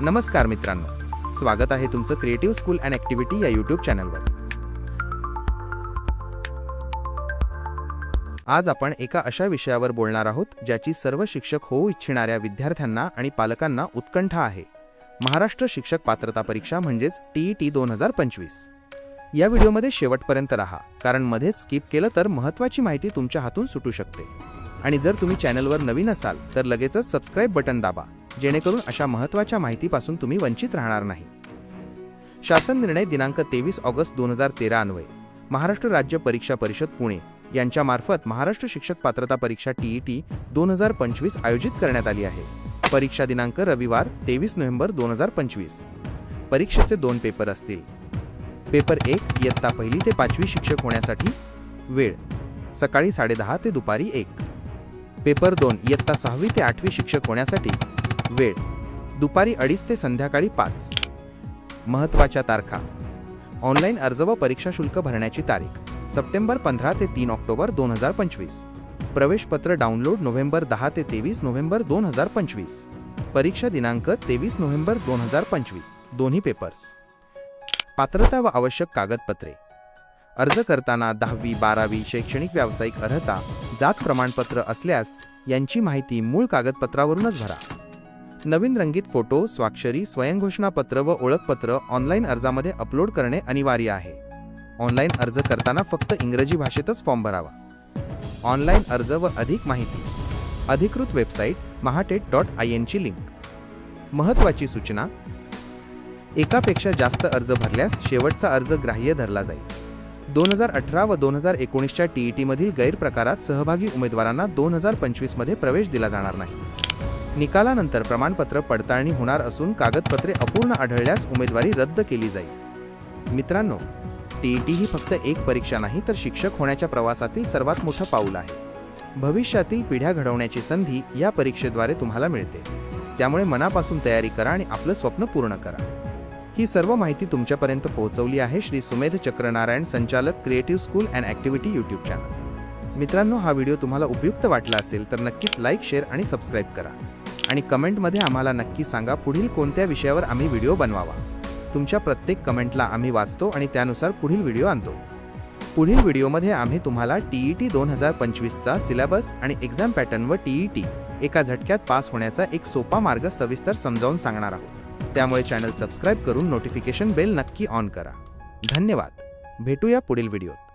नमस्कार मित्रांनो. स्वागत आहे तुमचं क्रिएटिव्ह स्कूल अँड ॲक्टिव्हिटी या यूट्यूब चॅनलवर आज आपण एका अशा विषयावर बोलणार आहोत ज्याची सर्व शिक्षक होऊ इच्छिणाऱ्या विद्यार्थ्यांना आणि पालकांना उत्कंठा आहे. महाराष्ट्र शिक्षक पात्रता परीक्षा म्हणजेच टीईटी दोन हजार पंचवीस. या व्हिडिओमध्ये शेवटपर्यंत राहा कारण मध्येच स्किप केलं तर महत्त्वाची माहिती तुमच्या हातून सुटू शकते. आणि जर तुम्ही चॅनलवर नवीन असाल तर लगेचच सबस्क्राईब बटन दाबा. जेणेकरून अशा महत्त्वाच्या माहितीपासून तुम्ही वंचित राहणार नाही. शासन निर्णय दिनांक तेवीस ऑगस्ट दोन हजार तेरा अन्वये. महाराष्ट्र राज्य परीक्षा परिषद पुणे. यांच्यामार्फत महाराष्ट्र शिक्षक पात्रता परीक्षा टीईटी दोन हजार पंचवीस आयोजित करण्यात आली आहे. परीक्षा दिनांक रविवार तेवीस नोव्हेंबर दोन हजार पंचवीस. परीक्षेचे दोन पेपर असतील. पेपर एक इयत्ता पहिली ते पाचवी शिक्षक होण्यासाठी वेळ. सकाळी साडेदहा ते दुपारी एक. पेपर दोन इयत्ता सहावी ते आठवी शिक्षक होण्यासाठी वेळ. दुपारी अडीच ते संध्याकाळी पाच. महत्त्वाच्या तारखा. ऑनलाईन अर्ज व परीक्षा शुल्क भरण्याची तारीख. सप्टेंबर पंधरा ते तीन ऑक्टोबर दोन हजार पंचवीस. प्रवेशपत्र डाउनलोड नोव्हेंबर दहा ते तेवीस नोव्हेंबर दोन हजार पंचवीस. परीक्षा दिनांक तेवीस नोव्हेंबर दोन हजार पंचवीस. दोन्ही पेपर्स पात्रता व आवश्यक कागदपत्रे. अर्ज करताना दहावी बारावी शैक्षणिक व्यावसायिक अर्हता जात प्रमाणपत्र असल्यास यांची माहिती मूळ कागदपत्रावरूनच भरा. नवीन रंगीत फोटो स्वाक्षरी स्वयंघोषणापत्र व ओळखपत्र ऑनलाईन अर्जामध्ये अपलोड करणे अनिवार्य आहे. ऑनलाईन अर्ज करताना फक्त इंग्रजी भाषेतच फॉर्म भरावा. ऑनलाईन अर्ज व अधिक माहिती. अधिकृत वेबसाईट महाटेट डॉट आय एनची लिंक. महत्त्वाची सूचना. एकापेक्षा जास्त अर्ज भरल्यास शेवटचा अर्ज ग्राह्य धरला जाईल. दोन हजार अठरा व दोन हजार एकोणीसच्या टीईटीमधील गैरप्रकारात सहभागी उमेदवारांना दोन हजार पंचवीसमध्ये प्रवेश दिला जाणार नाही. निकालानंतर प्रमाणपत्र पडताळणी होणार असून कागदपत्रे अपूर्ण आढळल्यास उमेदवारी रद्द केली जाईल. मित्रांनो टीईटी ही फक्त एक परीक्षा नाही तर शिक्षक होण्याच्या प्रवासातील सर्वात मोठं पाऊल आहे. भविष्यातील पिढ्या घडवण्याची संधी या परीक्षेद्वारे तुम्हाला मिळते. त्यामुळे मनापासून तयारी करा आणि आपलं स्वप्न पूर्ण करा. ही सर्व माहिती तुमच्यापर्यंत पोहोचवली आहे श्री सुमेध चक्रनारायण संचालक creative school and activity YouTube channel. मित्रांनो हा व्हिडिओ तुम्हाला उपयुक्त वाटला असेल तर नक्कीच लाईक शेअर आणि सबस्क्राईब करा. आणि कमेंटमध्ये आम्हाला नक्की सांगा पुढील कोणत्या विषयावर आम्ही व्हिडिओ बनवावा. तुमच्या प्रत्येक कमेंटला आम्ही वाचतो आणि त्यानुसार पुढील व्हिडिओ आणतो. पुढील व्हिडिओमध्ये आम्ही तुम्हाला टीईटी दोन हजार पंचवीसचा सिलेबस आणि एक्झाम पॅटर्न व टीईटी एका झटक्यात पास होण्याचा एक सोपा मार्ग सविस्तर समजावून सांगणार आहोत. त्यामुळे चॅनल सबस्क्राईब करून नोटिफिकेशन बेल नक्की ऑन करा. धन्यवाद. भेटूया पुढील व्हिडिओत.